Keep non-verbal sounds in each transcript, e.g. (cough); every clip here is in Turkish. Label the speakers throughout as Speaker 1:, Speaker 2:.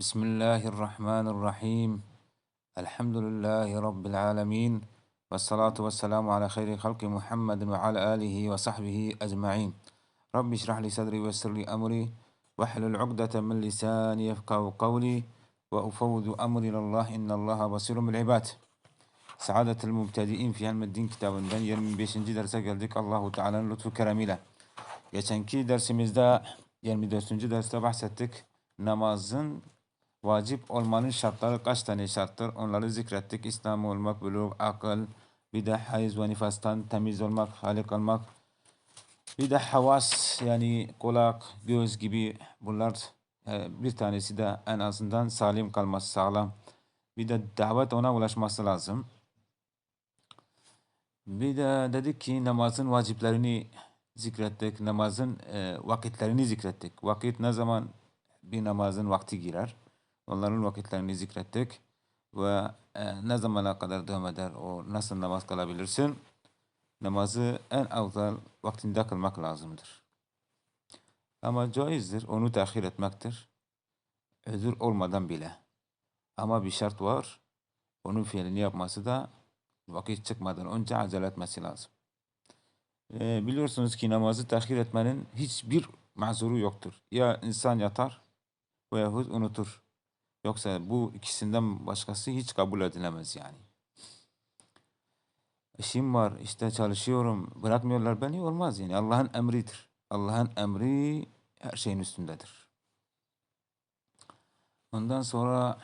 Speaker 1: بسم الله الرحمن الرحيم الحمد لله رب العالمين والصلاة والسلام على خير خلق محمد وعلى آله وصحبه أجمعين رب اشرح لي صدري ويسر لي أمري واحلل عقدة من لساني يفقه قولي وأفوض أمري إلى الله إن الله بصير بالعباد سعادة المبتدئين في علم الدين kitabından 25. derse geldik Allahu Teala'nın lütfu keremiyle. Geçenki dersimizde 24. derste bahsettik. Namazın vacip olmanın şartları kaç tane şarttır? Onları zikrettik. İslam olmak, buluğ, akıl, bir de hayız ve nifastan temiz olmak, halik olmak. Bir de havas yani kulak, göz gibi bunlar e, bir tanesi de en azından salim kalması sağlam. Bir de davet ona ulaşması lazım. Bir de dedik ki namazın vaciplerini zikrettik. Namazın e, vakitlerini zikrettik. Vakit ne zaman bir namazın vakti girer? Onların vakitlerini zikrettik. Ve e, ne zamana kadar devam eder? O nasıl namaz kılabilirsin? Namazı en afdal vaktinde kılmak lazımdır. Ama caizdir. Onu tehir etmektir. Özür olmadan bile. Ama bir şart var. Onun fiilini yapması da vakit çıkmadan önce acele etmesi lazım. E, biliyorsunuz ki namazı tehir etmenin hiçbir mazuru yoktur. Ya insan yatar veyahut unutur. Yoksa bu ikisinden başkası hiç kabul edilemez yani. İşim var, işte çalışıyorum, bırakmıyorlar beni olmaz yani. Allah'ın emridir. Allah'ın emri her şeyin üstündedir. Ondan sonra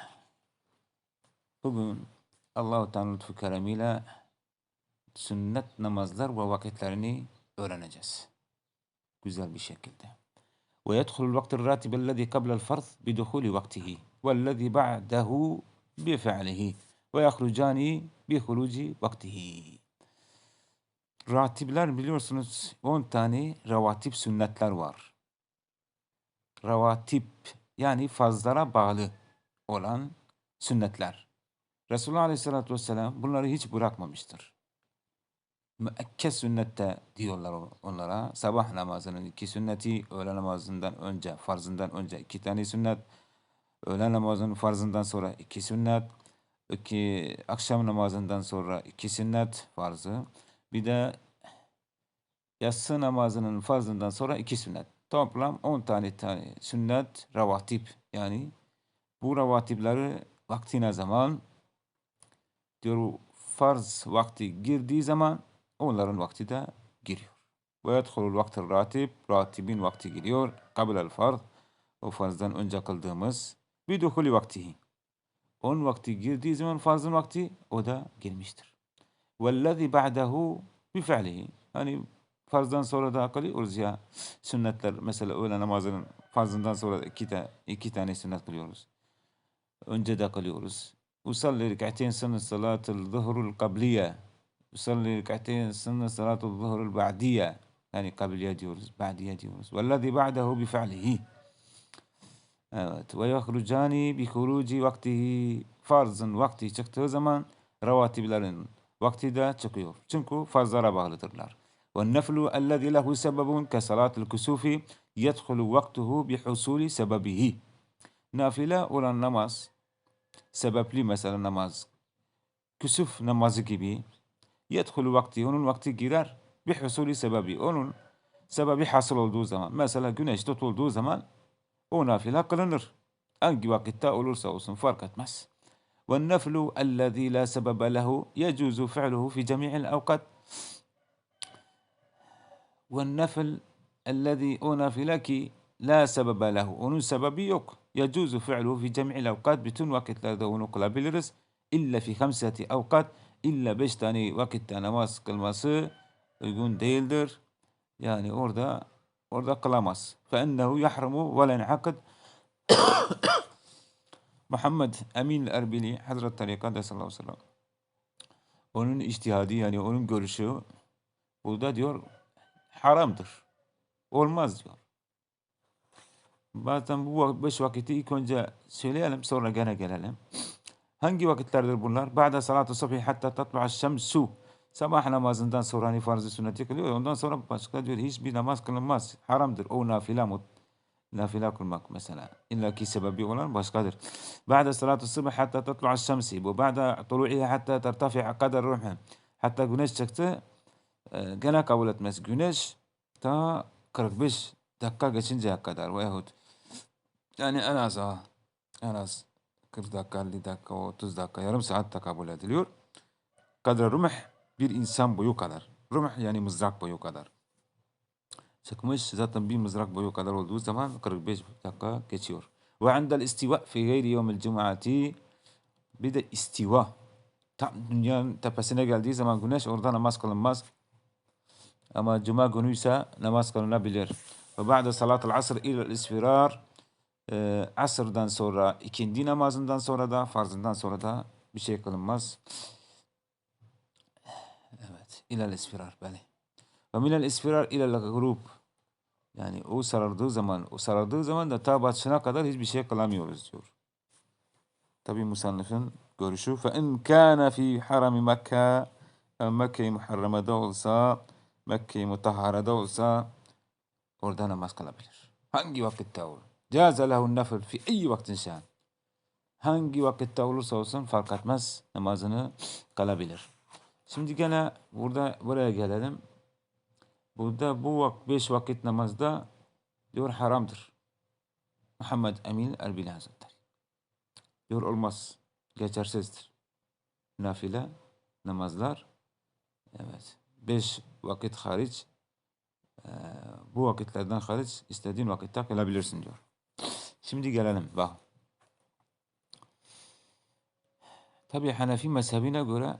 Speaker 1: bugün Allah-u Teala lütfu keremiyle sünnet namazlar ve vakitlerini öğreneceğiz. Güzel bir şekilde. Ve yedhulul vaktir ratibellezi kablel farz biduhuli vaktihi. والذي بعده بفعله ويخرجان بخروج وقته Ratibler biliyorsunuz 10 tane ravatip sünnetler var. Ravatip yani fazlara bağlı olan sünnetler. Resulullah Aleyhisselatü Vesselam bunları hiç bırakmamıştır. Müekked sünnette diyorlar onlara. Sabah namazının iki sünneti, öğle namazından önce, farzından önce iki tane sünnet, öğle namazının farzından sonra iki sünnet, iki akşam namazından sonra iki sünnet farzı, bir de yatsı namazının farzından sonra iki sünnet. Toplam 10 tane tane sünnet, ravatip yani bu ravatipleri vaktine zaman diyor farz vakti girdiği zaman onların vakti de giriyor. Ve yedhulul vakti ratib, ratibin vakti giriyor. Kabilel farz, o farzdan önce kıldığımız bir duhuli vaktihi. Onun vakti girdiği zaman farzın vakti o da girmiştir. Vellezî ba'dehu bi fi'lihi. Hani farzdan sonra da kılıyoruz ya sünnetler mesela öğle namazının farzından sonra iki, ta, iki tane sünnet kılıyoruz. Önce de kılıyoruz. Usalli rik'ateyn sınıf salatul zuhrul kabliye. Usalli rik'ateyn sınıf salatul zuhrul ba'diye. Yani kabliye diyoruz, ba'diye diyoruz. Vellezî ba'dehu bi fi'lihi. Evet. Ve yahrucani bi huruci vaktihi farzın vakti çıktığı zaman ravatiblerin vakti de çıkıyor. Çünkü farzlara bağlıdırlar. Ve neflu ellezî lehu sebebun ke salatil kusufi yedhulu vaktuhu bi husuli sebebihi. Nafile olan namaz, sebepli mesela namaz, küsuf namazı gibi yedhulu vakti, onun vakti girer bi husuli sebebi. Onun sebebi hasıl olduğu zaman, mesela güneş tutulduğu zaman ونافلها قلنر. أنجي وقتا أولوسا وسنفاركت مس. والنفل الذي لا سبب له يجوز فعله في جميع الأوقات. والنفل الذي اونا في لك لا سبب له. أنو سببيك يجوز فعله في جميع الأوقات بتون وقت لا دون بالرس إلا في خمسة أوقات. إلا beş وقت vakitte namaz kılması ديلدر. يعني اوردا orada kılamaz. Ve len akad. (coughs) Muhammed Emin Erbili Hazret Tarikatı sallallahu aleyhi ve sellem. Onun içtihadi yani onun görüşü burada diyor haramdır. Olmaz diyor. Bazen bu beş vakiti ilk önce söyleyelim sonra gene gelelim. Hangi vakitlerdir bunlar? Ba'da salatu subhi hatta tatlu'a şemsu. Sabah namazından sonra hani farz-ı sünneti kılıyor. Ondan sonra başka diyor hiçbir namaz kılınmaz. Haramdır. O nafile mut. nafile kılmak mesela. İlla ki sebebi olan başkadır. Ba'de salatu subh hatta tatlu'a şemsi. Bu ba'de tulu'iha hatta tertafi'a kadar ruhun. Hatta güneş çıktı. E, gene kabul etmez. Güneş ta 45 dakika geçinceye kadar veyahut yani en az en az 40 dakika, 50 dakika, 30 dakika, yarım saat de kabul ediliyor. Kadra rumh bir insan boyu kadar. Rumh yani mızrak boyu kadar. Çıkmış zaten bir mızrak boyu kadar olduğu zaman 45 dakika geçiyor. Ve andel istiva fi gayri yevmil cum'ati bir de istiva. Tam dünyanın tepesine geldiği zaman güneş orada namaz kılınmaz. Ama cuma günü ise namaz kılınabilir. Ve ba'de salatul asr ile isfirar e, asırdan sonra ikindi namazından sonra da farzından sonra da bir şey kılınmaz. İlel isfirar. Beli. Ve minel isfirar ilel grup. Yani o sarardığı zaman, o sarardığı zaman da ta batışına kadar hiçbir şey kılamıyoruz diyor. Tabi musannifin görüşü. Fe in kana fi harami Mekke, Mekke-i Muharreme'de olsa, Mekke-i Mutahhare'de olsa orada namaz kılabilir. Hangi vakitte olur? Caze lehu nefil fi iyi vaktin şan. Hangi vakitte olursa olsun fark etmez namazını kılabilir. Şimdi gene burada buraya gelelim. Burada bu vak beş vakit namazda diyor haramdır. Muhammed Emin Erbil Hazretleri. Diyor olmaz. Geçersizdir. Nafile namazlar evet beş vakit hariç e, bu vakitlerden hariç istediğin vakitte kılabilirsin diyor. Şimdi gelelim bak. Tabi Hanefi mezhebine göre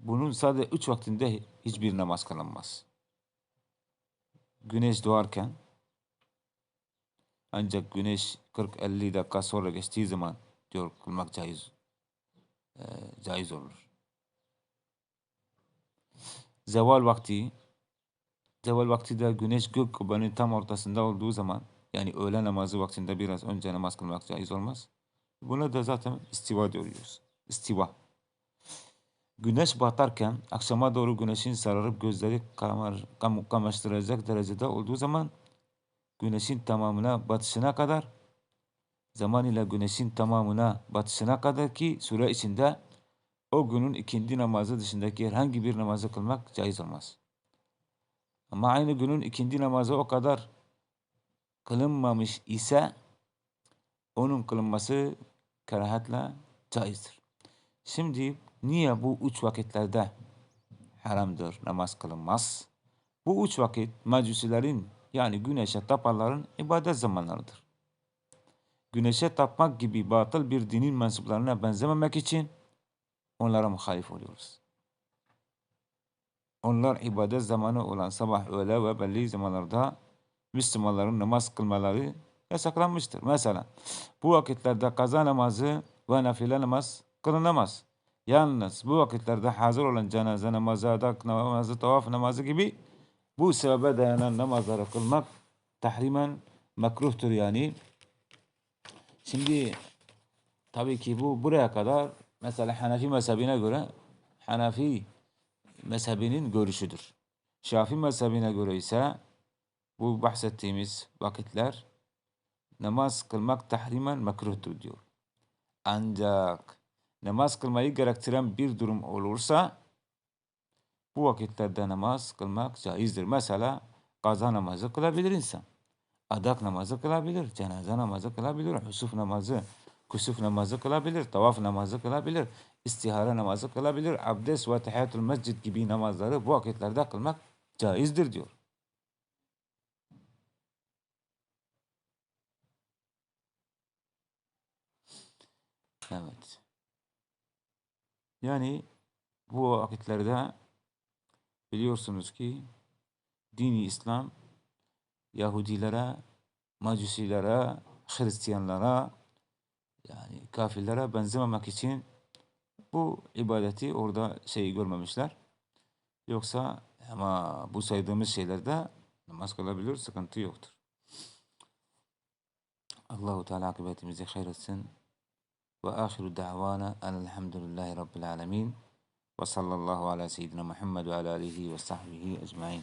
Speaker 1: bunun sadece üç vaktinde hiçbir namaz kılınmaz. Güneş doğarken ancak güneş 40-50 dakika sonra geçtiği zaman diyor kılmak caiz e, caiz olur. Zeval vakti zeval vakti de güneş gök kubbenin tam ortasında olduğu zaman yani öğle namazı vaktinde biraz önce namaz kılmak caiz olmaz. Buna da zaten istiva diyoruz. İstiva. Güneş batarken akşama doğru güneşin sararıp gözleri kamar, kam, kamaştıracak derecede olduğu zaman güneşin tamamına batışına kadar zaman ile güneşin tamamına batışına kadar ki süre içinde o günün ikindi namazı dışındaki herhangi bir namazı kılmak caiz olmaz. Ama aynı günün ikindi namazı o kadar kılınmamış ise onun kılınması kerahatle caizdir. Şimdi niye bu üç vakitlerde haramdır namaz kılınmaz? Bu üç vakit mecusilerin yani güneşe tapanların ibadet zamanlarıdır. Güneşe tapmak gibi batıl bir dinin mensuplarına benzememek için onlara muhalif oluyoruz. Onlar ibadet zamanı olan sabah, öğle ve belli zamanlarda Müslümanların namaz kılmaları yasaklanmıştır. Mesela bu vakitlerde kaza namazı ve nafile namaz kılınamaz. Yalnız bu vakitlerde hazır olan cenaze namazı, adak namazı, tavaf namazı gibi bu sebebe dayanan namazları kılmak tahrimen makruhtur yani. Şimdi tabii ki bu buraya kadar mesela Hanefi mezhebine göre Hanefi mezhebinin görüşüdür. Şafi mezhebine göre ise bu bahsettiğimiz vakitler namaz kılmak tahrimen makruhtur diyor. Ancak namaz kılmayı gerektiren bir durum olursa bu vakitlerde namaz kılmak caizdir. Mesela kaza namazı kılabilir insan. Adak namazı kılabilir, cenaze namazı kılabilir, husuf namazı, kusuf namazı kılabilir, tavaf namazı kılabilir, istihara namazı kılabilir, abdest ve tehiyatul mescid gibi namazları bu vakitlerde kılmak caizdir diyor. Evet. Yani bu vakitlerde biliyorsunuz ki dini İslam Yahudilere, Macusilere, Hristiyanlara yani kafirlere benzememek için bu ibadeti orada şey görmemişler. Yoksa ama bu saydığımız şeylerde namaz kılabilir, sıkıntı yoktur. Allahu Teala akıbetimizi hayır etsin. وآخر دعوانا أن الحمد لله رب العالمين وصلى الله على سيدنا محمد وعلى آله وصحبه أجمعين.